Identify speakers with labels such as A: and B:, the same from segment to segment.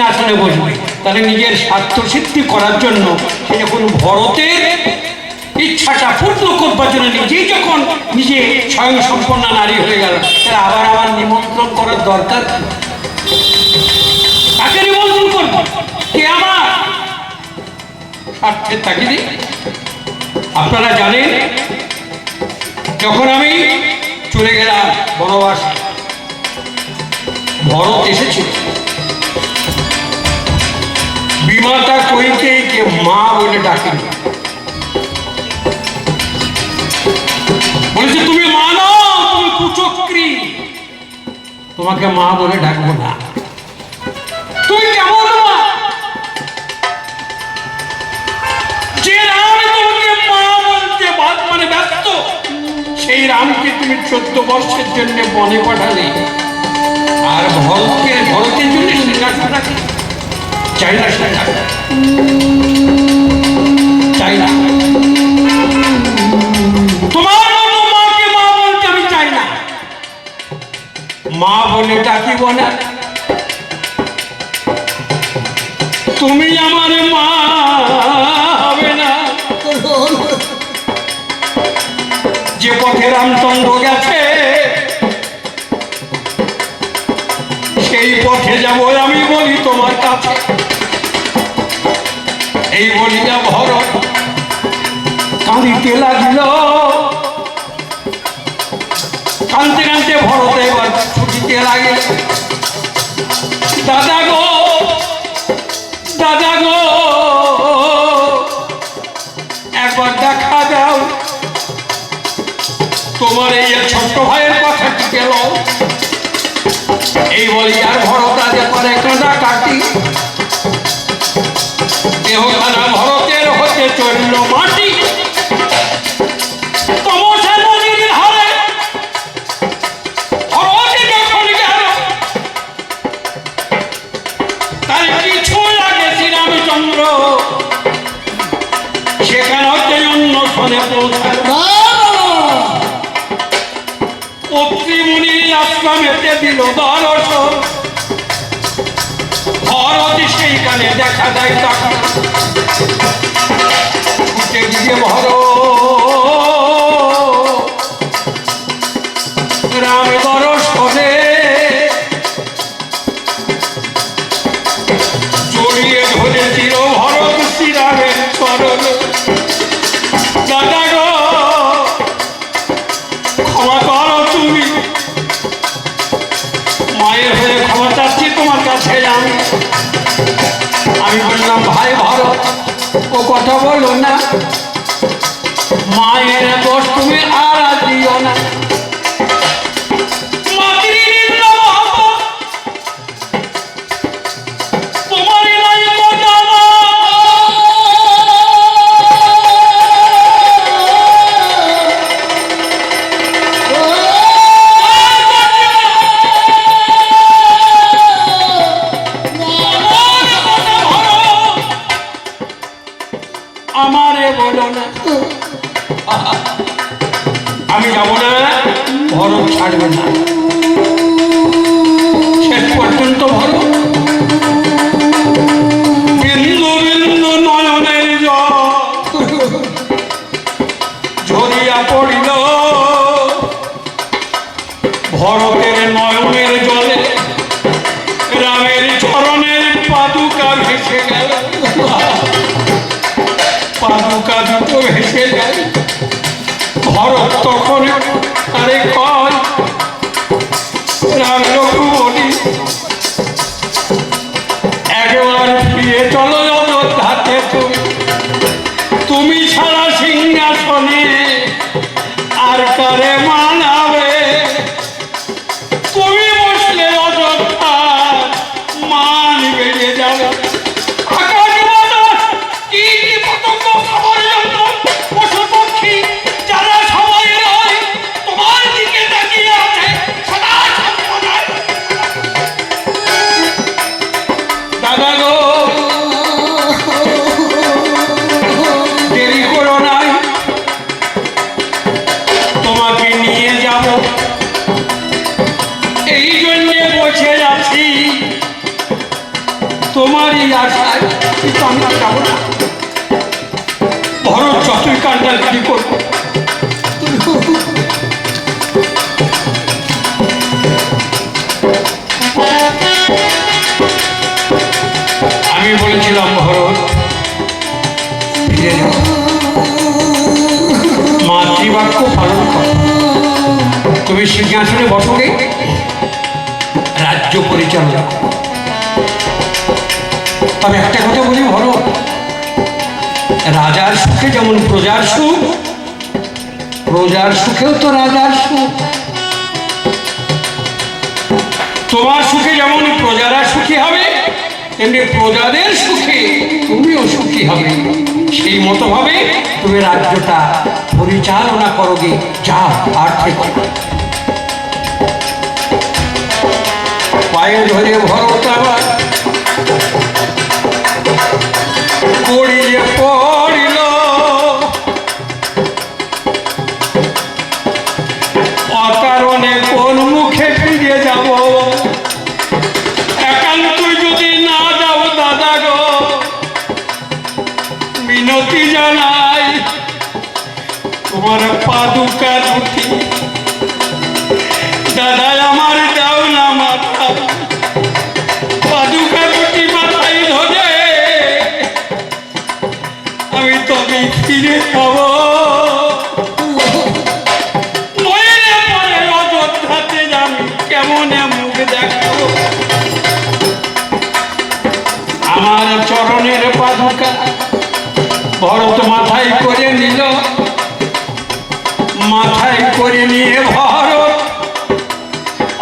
A: সিংহাসনে বসবে। তাহলে নিজের স্বার্থ সিদ্ধি করার জন্য সে যখন ভরতের ইচ্ছাটা পূর্ণ করবার জন্য নিজেই যখন নিজে স্বয়ং সম্পন্ন নারী হয়ে গেল, তাহলে আবার আমার নিমন্ত্রণ করার দরকার কি? কাকে নিমন্ত্রণ করব? কে আমার? স্বার্থের তাগিদে। আপনারা জানেন, যখন আমি চলে গেলাম বনবাস, ভরত এসেছিল। বিমাতা কইকেইকে মা বলে ডাকেনি? বলেছে, তুমি মা তুমি কুচক্রী। তোমাকে মা বলে ডাকবো না। তুমি কেমন যে রাম তোমাকে মা বলতে বাদ মানে ব্যস্ত, সেই রামকে তুমি চোদ্দ বর্ষের জন্য বনে পাঠালে। আর ভরতকে ভরতের জন্য সিংহাসন রাখে চাই না সেটা তোমার মাকে মা বলতে আমি চাই না মা বলে ডাকিব না তুমি আমার মা হবে না। যে পথে রামচন্দ্র গেছে, সেই পথে যাব আমি বলি তোমার কাছে। এই বলিয়া ভরত কাঁদিতে লাগিল। কাঁদতে কাঁদতে ভরত এবার ছুটিতে লাগে দাদা গো দাদা গো, একবার দেখা দাও তোমার এই ছোট্ট ভাইয়ের কথা কি গেল এই বলি উঠে গিয়ে ভর বলো না। মায়ের দোষ তুমি আর দিও না। আমারে বলো না। আমি যাব না। ভরত ছাড়বে না। পাদুকা কিন্তু আমি আর যাব না। ভরত যতই কান্ডাল কাটি করব আমি বলেছিলাম, ভরত ফিরে যাও মাতৃবাক্য পালন করো। তুমি সিংহাসনে বসোকে রাজ্য পরিচালনা করো। তবে একটা কথা বলি ভরত রাজার সুখে যেমন প্রজার সুখ, প্রজার সুখেও তো রাজার সুখ। তোমার সুখে যেমন প্রজারা সুখী হবে, তেমনি প্রজাদের সুখে তুমিও সুখী হবে। সেই মতো ভাবে তুমি রাজ্যটা পরিচালনা করোগে যা আর থেকে পায়ে ধরে ভরত আবার ফিরে পাবো। আমার চরণের পাদুকা ভরত মাথায় করে নিল। মাথায় করে নিয়ে ভরত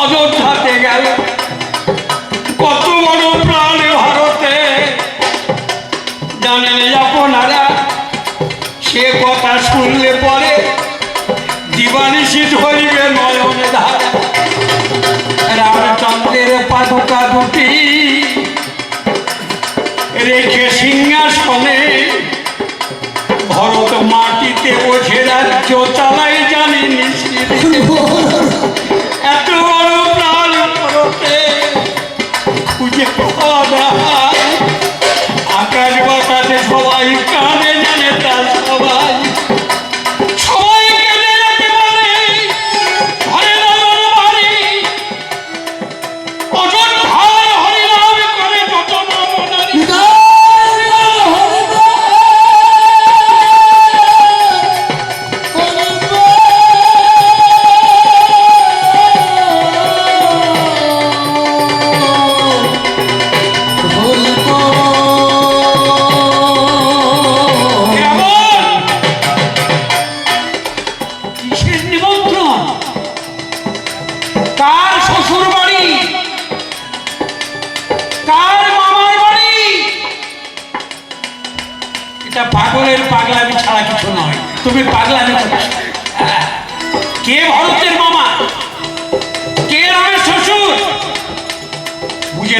A: অযোধ্যাতে গেল। কত বড় দিবানিশি ধরিবে নয়নে ধারা। রামচন্দ্রের দুটি রেখে সিংহাসনে ভরত মাটিতে বসে রাজ্য চালাই জানি নিশ্চিত।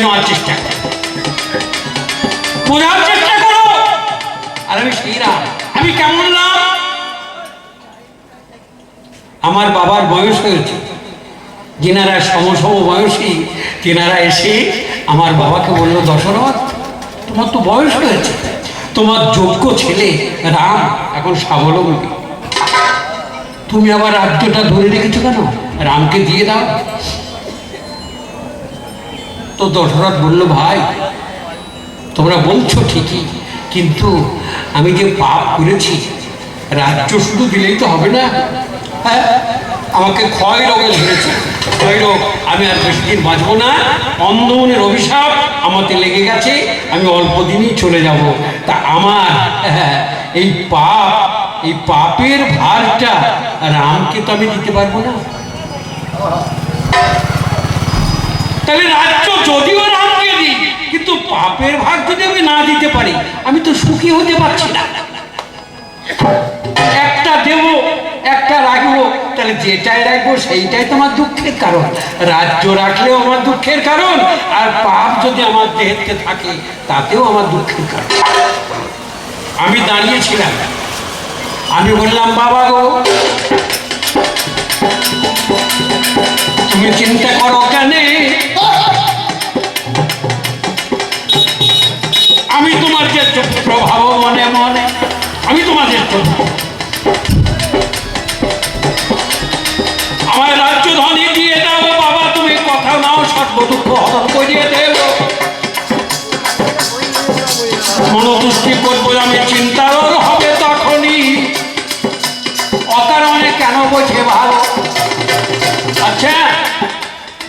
A: নেওয়ার চেষ্টা বোঝার চেষ্টা করো। আর আমি সেই আমি কেমন রাম আমার বাবার বয়স হয়েছে। যেনারা সমসম বয়সী, তেনারা এসে আমার বাবাকে বলল, দশরথ, তোমার তো বয়স হয়েছে। তোমার যোগ্য ছেলে রাম, এখন স্বাবলম্বী। তুমি আবার রাজ্যটা ধরে রেখেছো কেন? রামকে দিয়ে দাও। তো দশরথ বলল ভাই তোমরা বলছো ঠিকই কিন্তু আমি যে পাপ করেছি রাজ্য শুধু দিলেই তো হবে না। হ্যাঁ আমাকে ক্ষয় রোগে ধরেছে ক্ষয় রোগ আমি আর বেশি দিন বাঁচবো না। অন্ধমনের অভিশাপ আমাতে লেগে গেছে আমি অল্প দিনই চলে যাব। তা আমার হ্যাঁ, এই পাপ এই পাপের ভারটা রামকে তো আমি দিতে পারব না। তাহলে রাজ্য যদিও রামকে দিই, কিন্তু পাপের ভাগ যদি আমি না দিতে পারি, আমি তো সুখী হতে পারছি না। একটা দেব, একটা রাখব, তাহলে যেটাই রাখব সেইটাই তোমার দুঃখের কারণ। রাজ্য রাখলেও আমার দুঃখের কারণ, আর পাপ যদি আমার দেহেতে থাকে, তাতেও আমার দুঃখের কারণ। আমি দাঁড়িয়েছিলাম। আমি বললাম, বাবা গো, তুমি চিন্তা করো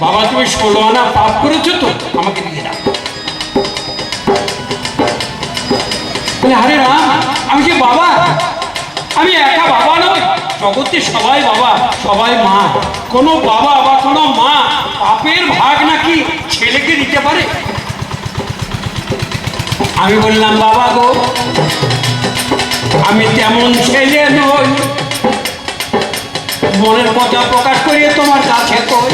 A: বাবা, তুমি ষোলো আনা পাপ করেছ তো, আমাকে দিয়ে দাও। রাম, আমি যে বাবা, আমি একা বাবা জগতে সবাই বাবা, সবাই মা। কোনো বাবা বা কোনো মা পাপের ভাগ নাকি ছেলেকে দিতে পারে? আমি বললাম, বাবা গো, আমি তেমন ছেলে নই। মনের কথা প্রকাশ করিয়ে তোমার কাছে কই?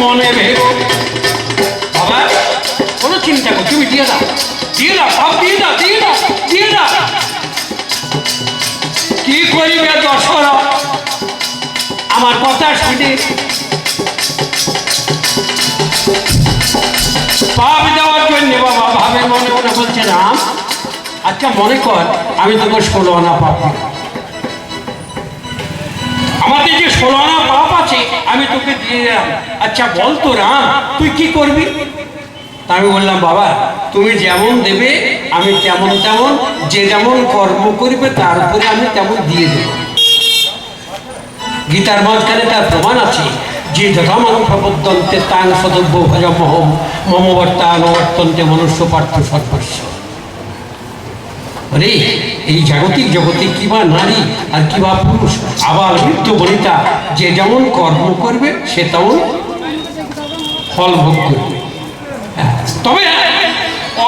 A: মনে ভেবো বাবা, কোনো চিন্তা করো, তুমি দিয়ে দাও। দিয়ে দাও, সব দিয়ে দাও দিয়ে দাও দিয়ে দাও। কি করিবে দশরথ? আমার কথা শুনে। পাপ দেওয়ার জন্য বাবা ভাবে মনে মনে বলছে, রাম আচ্ছা মনে কর, আমি তোকে ষোলো আনা পাপ। আমাদের যে ষোলো পাপ আছে, আমি তোকে দিয়ে দিলাম। আচ্ছা বল তো রাম, তুই কি করবি? তা আমি বললাম, বাবা, তুমি যেমন দেবে, আমি তেমন তেমন, যে যেমন কর্ম করবে, তার উপরে আমি তেমন দিয়ে দেব। গীতার মাঝখানে তার প্রমাণ আছে। যে যথামান প্রবদ্ধন্তে তাং সদব্য ভজমহম মমবর্তান অবর্তন্তে মনুষ্য পার্থ সর্বস্ব। রে এই জাগতিক জগতে কিবা নারী আর কিবা পুরুষ আবার মৃত্যু বনিতা যে যেমন কর্ম করবে সে তেমন ফল ভোগ করবে। হ্যাঁ, তবে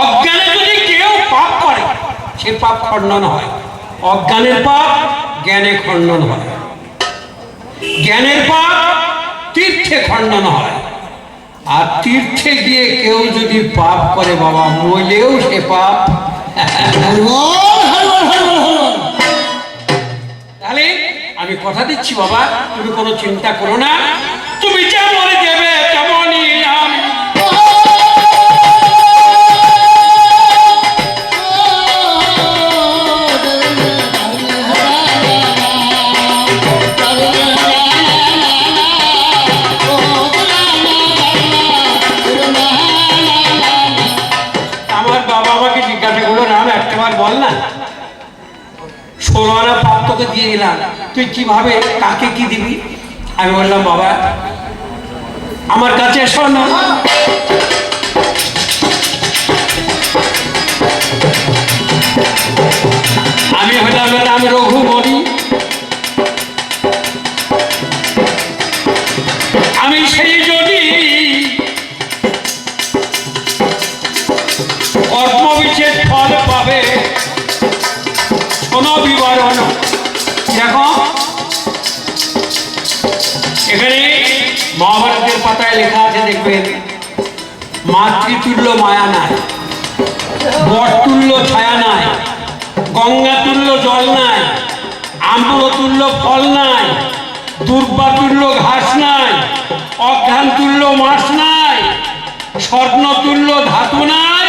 A: অজ্ঞানে যদি কেউ পাপ করে সে পাপ খণ্ডন হয়। অজ্ঞানের পাপ জ্ঞানে খণ্ডন হয়। জ্ঞানের পাপ তীর্থে খণ্ডন হয়। আর তীর্থে গিয়ে কেউ যদি পাপ করে বাবা মইলেও সে পাপ তাহলে আমি কথা দিচ্ছি বাবা, তুমি কোনো চিন্তা করো না। তুমি যা মনে দেবে তেমনই তোকে দিয়ে দিলাম। তুই কীভাবে, কাকে কি দিবি? আমি বললাম, বাবা, আমার কাছে এসো না আমি হলাম রাম রঘুমণি। আমি সেই লেখা আছে দেখবেন, মাতৃতুল্য মায়া নাই বটতুল্য ছায়া নাই, গঙ্গাতুল্য জল নাই, আম্রতুল্য ফল নাই, দুর্বাতুল্য ঘাস নাই অজ্ঞানতুল্য মাস নাই, স্বর্ণতুল্য ধাতু নাই,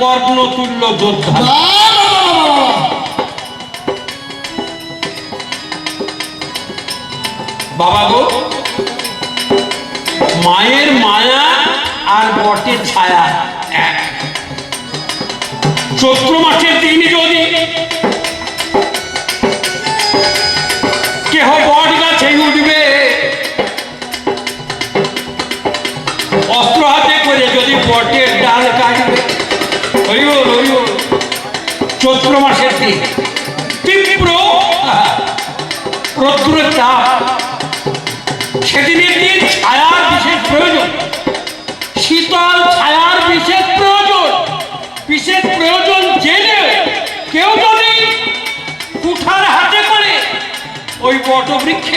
A: কর্ণতুল্য যোদ্ধা বাবা গো মায়ের মায়া আর বটের ছায়া এক। চৈত্র মাসের দিন যদি কেহ বট গাছে উঠবে, অস্ত্র হাতে করে যদি বটের ডাল কাটবে। হইব হইব চৈত্র মাসের দিন। তীব্র রৌদ্রের তাপ। সেদিনের দিন ছায়ার বিশেষ প্রয়োজন। শীতল ছায়ার বিশেষ প্রয়োজন। বিশেষ প্রয়োজন জেনে কেউ যদি কুঠার হাতে করে ওই বটবৃক্ষে